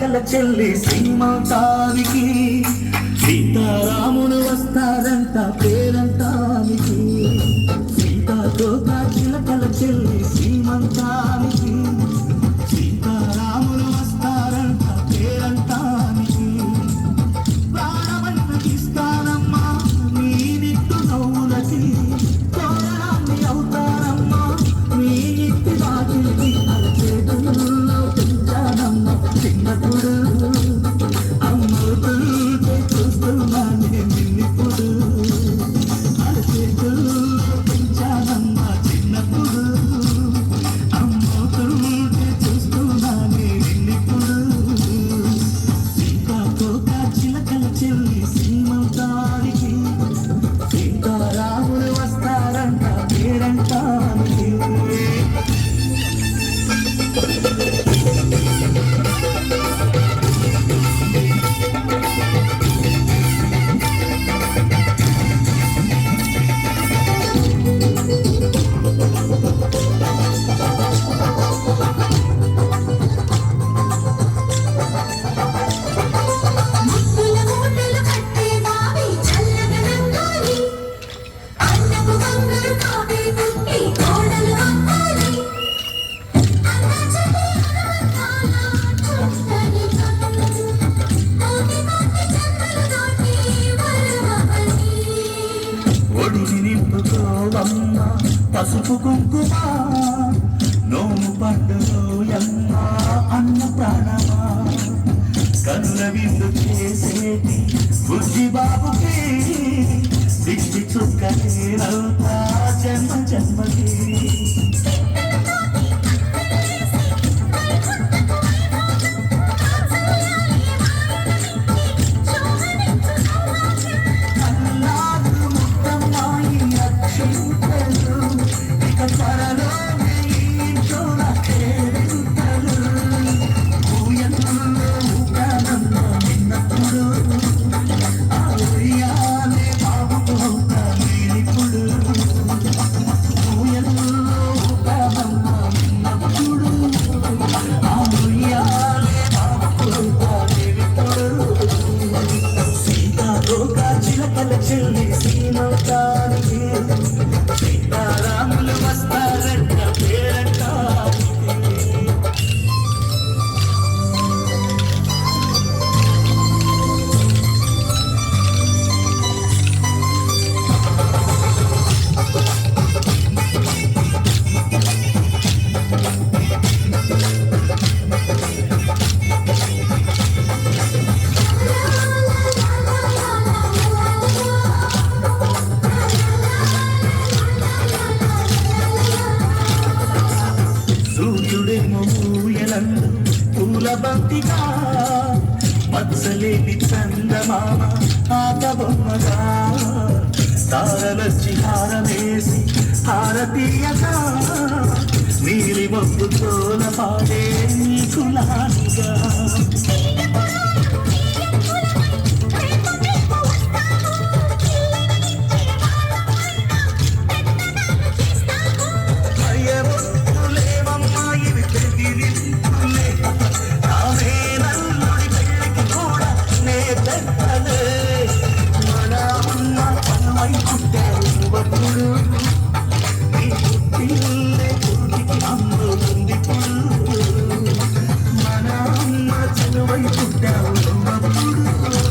కల చెల్లి సింహానికి సీతారాముడు వస్తారంట పేరంటానికి. Thịnh. ఎమ్మ పసుపు కుంకుమ నోము పండుగ ఎమ్మ అన్న ప్రాణమా. కనుల విందు చేసేది బుద్ధి బాబుకి దిష్టి చుక్కలేనవుతా బంతిగా మచ్చలేని చందమామ ఆటబొమ్మగా తారలచ్చి హారమేసి హారతీయగా. నీలి మబ్బు తోల పాడే కులానిగా. అటువై పుట్టావు